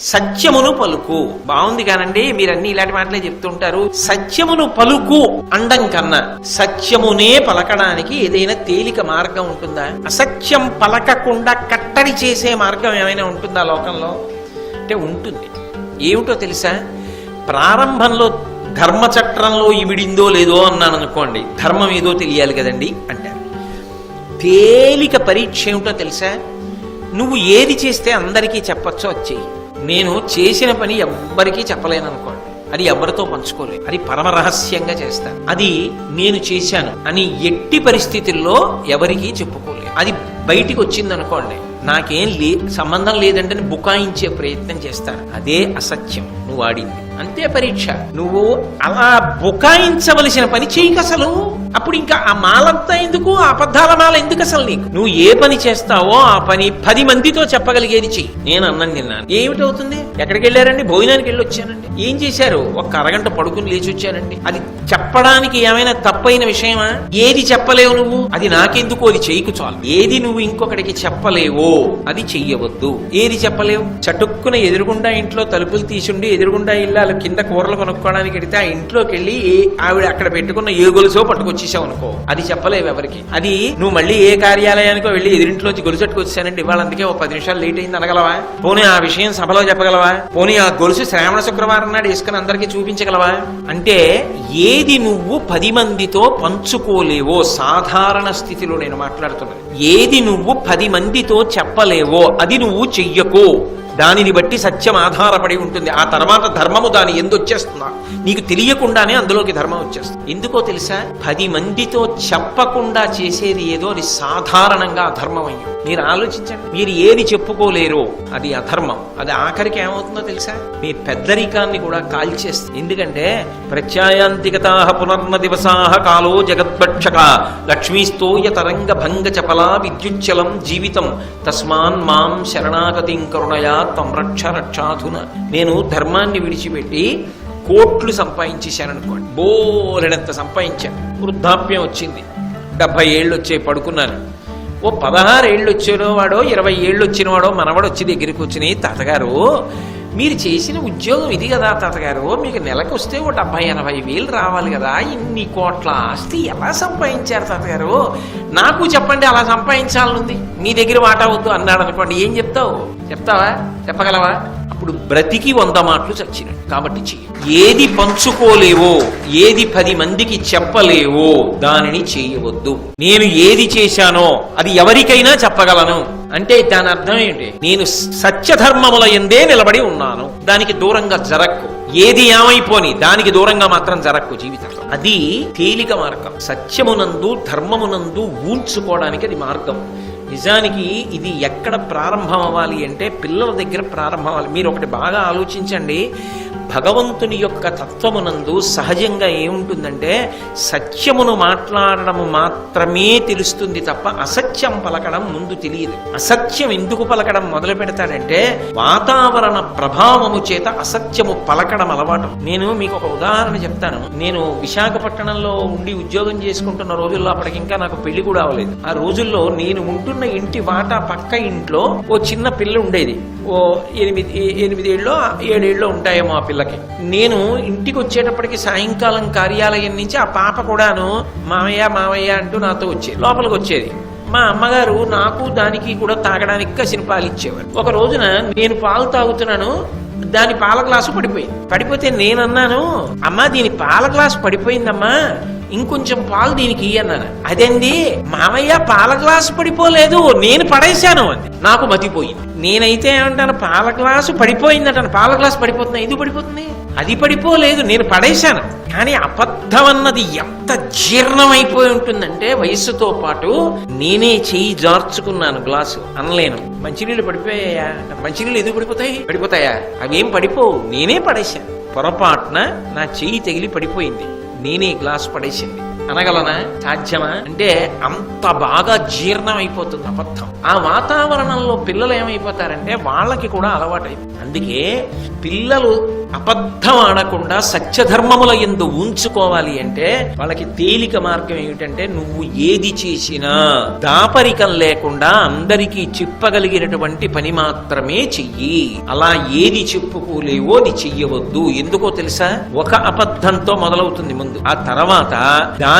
సత్యమును పలుకు. బాగుంది కానండి మీరన్నీ ఇలాంటి మాటలే చెప్తుంటారు. సత్యమును పలుకు అండం కన్నా. సత్యమునే పలకడానికి ఏదైనా తేలిక మార్గం ఉంటుందా? అసత్యం పలకకుండా కట్టడి చేసే మార్గం ఏమైనా ఉంటుందా లోకంలో? అంటే ఉంటుంది. ఏమిటో తెలుసా? ప్రారంభంలో ధర్మచట్రంలో ఇమిడిందో లేదో అన్నాను అనుకోండి. ధర్మం ఏదో తెలియాలి కదండి అంటారు. తేలిక పరీక్ష ఏమిటో తెలుసా? నువ్వు ఏది చేస్తే అందరికీ చెప్పచ్చో వచ్చేయి చెయ్యి. నేను చేసిన పని ఎవ్వరికీ చెప్పలేను అనుకోండి అది ఎవరితో పంచుకోలేదు. అది పరమ రహస్యంగా చేస్తాను. అది నేను చేశాను అని ఎట్టి పరిస్థితుల్లో ఎవరికీ చెప్పుకోలేదు. అది బయటికి వచ్చింది అనుకోండి నాకేం లే సంబంధం లేదంటే బుకాయించే ప్రయత్నం చేస్తాను. అదే అసత్యం. నువ్వు ఆడింది. అంతే పరీక్ష నువ్వు అలా బుకాయించవలసిన పని చేయక అసలు అప్పుడు ఇంకా ఆ మాలంతా ఎందుకు ఆ అబద్ధాల మాల ఎందుకు అసలు నీకు? నువ్వు ఏ పని చేస్తావో ఆ పని పది మందితో చెప్పగలిగేది చెయ్యి. నేను అన్నం తిన్నాను. ఏమిటవుతుంది? ఎక్కడికి వెళ్ళారండి? భోజనానికి వెళ్ళి వచ్చానండి ఏం చేశారు? ఒక అరగంట పడుకుని లేచి వచ్చానండి అది చెప్పడానికి ఏమైనా తప్పైన విషయమా? ఏది చెప్పలేవు నువ్వు? అది నాకెందుకు? అది చేయకు చాలు. ఏది నువ్వు ఇంకొకటికి చెప్పలేవో అది చెయ్యవద్దు. ఏది చెప్పలేవు? చటుక్కున ఎదురుగుండా ఇంట్లో తలుపులు తీసుండి ఎదురుగుండా ఇల్లాలు కింద కూరలు కొనుక్కోవడానికి వెడితే ఆ ఇంట్లోకి వెళ్ళి ఏ ఆవిడ అక్కడ పెట్టుకున్న ఏ గొలుసో పట్టుకొచ్చేసావు అనుకో. అది చెప్పలేవు ఎవరికి. అది నువ్వు మళ్ళీ ఏ కార్యాలయానికో వెళ్ళి ఎదురింట్లోంచి గొలుసు పట్టుకొచ్చానండి ఇవాళ అందుకే ఒక పది నిమిషాలు లేట్ అయింది అనగలవా? పోనీ ఆ విషయం సభలో చెప్పగలవా? పోనీ ఆ గొలుసు శ్రావణ శుక్రవారం నాడు వేసుకుని అందరికీ చూపించగలవా? అంటే ఏది నువ్వు పది మందితో పంచుకోలేవో సాధారణ స్థితిలో నేను మాట్లాడుతున్నాను. ఏది నువ్వు పది మందితో చెప్పలేవో అది నువ్వు చెయ్యకు. దానిని బట్టి సత్యం ఆధారపడి ఉంటుంది. ఆ తర్వాత ధర్మము దాని ఎందొచ్చేస్తుందా నీకు తెలియకుండానే అందులోకి ధర్మం వచ్చేస్తుంది. ఎందుకో తెలుసా? పది మందితో చెప్పకుండా చేసేది ఏదో అది సాధారణంగా అధర్మం అయ్యి మీరు ఆలోచించండి. మీరు ఏది చెప్పుకోలేరో అది అధర్మం. అది ఆఖరికి ఏమవుతుందో తెలుసా? మీ పెద్దరికాన్ని కూడా కాల్చేస్తుంది. ఎందుకంటే ప్రత్యాయాంతికతా పునర్న దివసాహ కాలో జగద్భక్షక లక్ష్మీస్తోయ తరంగ భంగ చపలా విద్యుచ్చలం జీవితం. తస్మాన్ మాం శరణాగతిం కరుణయా తం రక్ష రక్షాధున నేను ధర్మాన్ని విడిచిపెట్టి కోట్లు సంపాదించేశాను అనుకోండి బోలెడంత సంపాదించాను. వృద్ధాప్యం వచ్చింది. డెబ్బై ఏళ్ళు వచ్చాయి పడుకున్నాను. ఓ పదహారు ఏళ్ళు వచ్చిన వాడో ఇరవై ఏళ్ళు వచ్చిన వాడో మనవాడు వచ్చి దగ్గరికి వచ్చినాయి తాతగారు మీరు చేసిన ఉద్యోగం ఇది కదా తాతగారు. మీకు నెలకు వస్తే ఒక డెబ్బై ఎనభై వేలు రావాలి కదా. ఇన్ని కోట్ల ఆస్తి ఎలా సంపాదించారు తాతగారు? నాకు చెప్పండి అలా సంపాదించాలనుంది. మీ దగ్గర మాట వద్దు అన్నాడు అనుకోండి. ఏం చెప్తావు? చెప్తావా? చెప్పగలవా? అప్పుడు బ్రతికి వంద మాటలు చచ్చినట్టు కాబట్టి చెయ్యి. ఏది పంచుకోలేవో ఏది పది మందికి చెప్పలేవో దానిని చేయవద్దు. నేను ఏది చేశానో అది ఎవరికైనా చెప్పగలను. అంటే దాని అర్థం ఏంటి? నేను సత్యధర్మముల ఎందే నిలబడి ఉన్నాను. దానికి దూరంగా జరక్కు. ఏది ఏమైపోని దానికి దూరంగా మాత్రం జరక్కు జీవితంలో అది తేలిక మార్గం. సత్యమునందు ధర్మమునందు ఊంచుకోవడానికి అది మార్గం. నిజానికి ఇది ఎక్కడ ప్రారంభం అవ్వాలి అంటే పిల్లల దగ్గర ప్రారంభం అవ్వాలి మీరు ఒకటి బాగా ఆలోచించండి. భగవంతుని యొక్క తత్వమునందు సహజంగా ఏముంటుందంటే సత్యమును మాట్లాడడం మాత్రమే తెలుస్తుంది తప్ప అసత్యం పలకడం ముందు తెలియదు. అసత్యం ఎందుకు పలకడం మొదలు పెడతాడంటే వాతావరణ ప్రభావము చేత అసత్యము పలకడం అలవాటు. నేను మీకు ఒక ఉదాహరణ చెప్తాను. నేను విశాఖపట్నంలో ఉండి ఉద్యోగం చేసుకుంటున్న రోజుల్లో అప్పటికి ఇంకా నాకు పెళ్ళి కూడా అవ్వలేదు. ఆ రోజుల్లో నేను ఉంటున్న ఇంటి వాటా పక్క ఇంట్లో ఓ చిన్న పిల్ల ఉండేది. ఓ ఎనిమిది ఎనిమిదేళ్ళలో ఏడేళ్ళలో ఉంటాయేమో ఆ పిల్లకి నేను ఇంటికి వచ్చేటప్పటికి సాయంకాలం కార్యాలయం నుంచి ఆ పాప కూడాను మామయ్య మామయ్య అంటూ నాతో వచ్చేది. లోపలికి వచ్చేది మా అమ్మగారు నాకు దానికి కూడా తాగడానికి కసిన పాలు ఇచ్చేవారు. ఒక రోజున నేను పాలు తాగుతున్నాను దాని పాల గ్లాసు పడిపోయింది. పడిపోతే నేనన్నాను అమ్మా దీని పాల గ్లాసు పడిపోయిందమ్మా. ఇంకొంచెం పాలు దీనికి అన్నాను. అదండి మామయ్య పాల గ్లాసు పడిపోలేదు నేను పడేశాను అంది. నాకు మతిపోయింది. నేనైతే ఏమంటాను పాల గ్లాసు పడిపోయిందంటాను. పాల గ్లాసు పడిపోతున్నా ఎందుకు పడిపోతుంది అది పడిపోలేదు నేను పడేశాను. కానీ అబద్ధం అన్నది ఎంత జీర్ణమైపోయి ఉంటుందంటే వయస్సుతో పాటు నేనే చెయ్యి జార్చుకున్నాను గ్లాసు. అనలేను. మంచినీళ్ళు పడిపోయాయా? మంచినీళ్ళు ఎందుకు పడిపోతాయి? పడిపోతాయా? అవేం పడిపోవు. నేనే పడేశాను. పొరపాటున నా చెయ్యి తగిలి పడిపోయింది. నేనే గ్లాస్ పడేసింది. అనగలనా? సాధ్యమా? అంటే అంత బాగా జీర్ణం అయిపోతుంది అబద్ధం. ఆ వాతావరణంలో పిల్లలు ఏమైపోతారంటే వాళ్ళకి కూడా అలవాటైంది. అందుకే పిల్లలు అబద్ధం ఆడకుండా సత్యధర్మముల ఎందు ఉంచుకోవాలి అంటే వాళ్ళకి తేలిక మార్గం ఏమిటంటే నువ్వు ఏది చేసినా దాపరికం లేకుండా అందరికీ చెప్పగలిగినటువంటి పని మాత్రమే చెయ్యి. అలా ఏది చెప్పుకోలేవో అది చెయ్యవద్దు. ఎందుకో తెలుసా? ఒక అబద్ధంతో మొదలవుతుంది ముందు. ఆ తర్వాత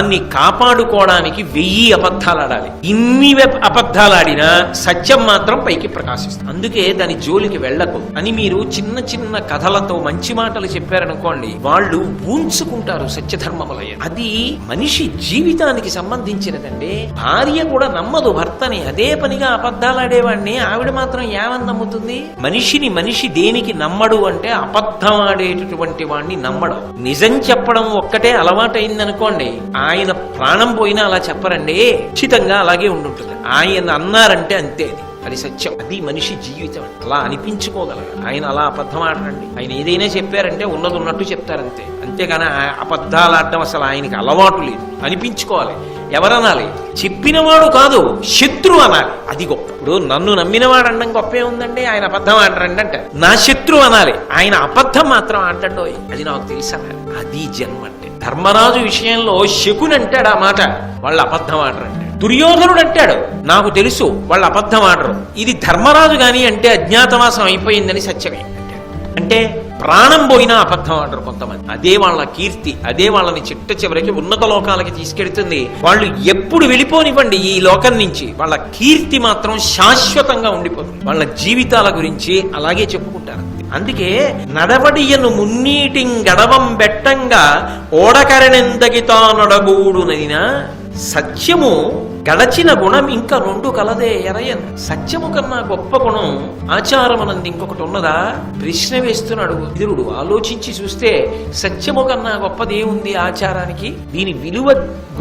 దాన్ని కాపాడుకోవడానికి వెయ్యి అబద్ధాలు ఆడాలి. ఇన్ని అబద్ధాలు ఆడినా సత్యం మాత్రం పైకి ప్రకాశిస్తుంది. అందుకే దాని జోలికి వెళ్ళకు. అని మీరు చిన్న చిన్న కథలతో మంచి మాటలు చెప్పారనుకోండి వాళ్ళు ఊంచుకుంటారు సత్యధర్మములయ అది మనిషి జీవితానికి సంబంధించినదండి. భార్య కూడా నమ్మదు భర్తని అదే పనిగా అబద్ధాలు ఆడేవాడిని ఆవిడ మాత్రం ఏమని నమ్ముతుంది? మనిషిని మనిషి దేనికి నమ్మడు అంటే అబద్ధం ఆడేటటువంటి వాడిని నమ్మడం. నిజం చెప్పడం ఒక్కటే అలవాటైందనుకోండి ఆయన ప్రాణం పోయినా అలా చెప్పరండి. ఖచ్చితంగా అలాగే ఉండుంటుంది. ఆయన అన్నారంటే అంతే అది. అది సత్యం. అది మనిషి జీవితం. అలా అనిపించుకోగలరు. ఆయన అలా అబద్ధం ఆడరండి. ఆయన ఏదైనా చెప్పారంటే ఉన్నది ఉన్నట్టు చెప్తారంతే అంతేగాని ఆ అబద్ధాలు ఆడటం అసలు ఆయనకి అలవాటు లేదు. అనిపించుకోవాలి. ఎవరనాలి? చెప్పినవాడు కాదు. శత్రు అనాలి. అది గొప్ప. ఇప్పుడు నన్ను నమ్మినవాడు అనడం గొప్పే ఉందండి. ఆయన అబద్ధం ఆడరండి అంటే నా శత్రు అనాలి. ఆయన అబద్ధం మాత్రం ఆడటండో అది నాకు తెలుసు? అనాలి అది జన్మ ధర్మరాజు విషయంలో శకుని అంటాడు ఆ మాట. వాళ్ళు అబద్ధం ఆడరండి దుర్యోధనుడు అంటాడు నాకు తెలుసు వాళ్ళు అబద్ధం ఆడరు. ఇది ధర్మరాజు గాని అంటే అజ్ఞాతవాసం అయిపోయిందని సత్యమే అంటే ప్రాణం పోయినా అబద్ధం ఆడరు కొంతమంది. అదే వాళ్ళ కీర్తి అదే వాళ్ళని చిట్ట చివరికి ఉన్నత లోకాలకి తీసుకెడుతుంది వాళ్ళు ఎప్పుడు వెళ్ళిపోనివ్వండి ఈ లోకం నుంచి. వాళ్ళ కీర్తి మాత్రం శాశ్వతంగా ఉండిపోతుంది. వాళ్ళ జీవితాల గురించి అలాగే చెప్పుకుంటారు. అందుకే నడవడియను మున్నీటి గడవం బెట్టంగా ఓడకరణెందగితా నడగూడునైనా సత్యము గడచిన గుణం ఇంకా రెండు కలదే ఎరయన్. సత్యము కన్నా గొప్ప గుణం ఆచారమనంది ఇంకొకటి ఉన్నదా? ప్రశ్న వేస్తున్నాడు విదురుడు ఆలోచించి చూస్తే సత్యము కన్నా గొప్పదేముంది ఆచారానికి? దీని విలువ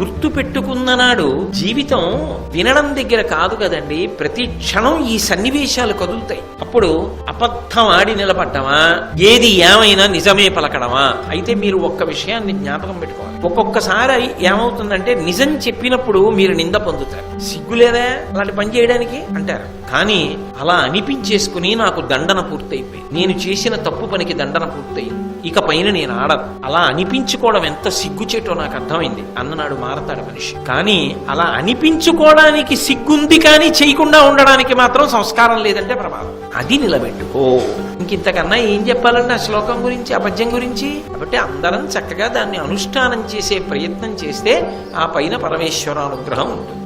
గుర్తు పెట్టుకున్ననాడు జీవితం వినడం దగ్గర కాదు కదండి ప్రతి క్షణం ఈ సన్నివేశాలు కదులుతాయి. అప్పుడు అబద్ధం ఆడి నిలబడ్డమా? ఏది ఏమైనా నిజమే పలకడమా? అయితే మీరు ఒక్క విషయాన్ని జ్ఞాపకం పెట్టుకోవాలి. ఒక్కొక్కసారి ఏమవుతుందంటే నిజం చెప్పినప్పుడు మీరు నింద పొందుతారు. సిగ్గులేదా అలాంటి పని చేయడానికి? అంటారు. కానీ అలా అనిపించేసుకుని నాకు దండన పూర్తయిపోయింది. నేను చేసిన తప్పు పనికి దండన పూర్తయింది. ఇక పైన నేను ఆడను. అలా అనిపించుకోవడం ఎంత సిగ్గుచేటో నాకు అర్థమైంది. అన్ననాడు మారతాడు మనిషి. కానీ అలా అనిపించుకోవడానికి సిగ్గుంది కానీ చేయకుండా ఉండడానికి మాత్రం సంస్కారం లేదంటే ప్రమాదం. అది నిలబెట్టుకో. ఇంకింతకన్నా ఏం చెప్పాలండి ఆ శ్లోకం గురించి ఆ పద్యం గురించి? కాబట్టి అందరం చక్కగా దాన్ని అనుష్ఠానం చేసే ప్రయత్నం చేస్తే ఆ పైన పరమేశ్వర అనుగ్రహం ఉంటుంది.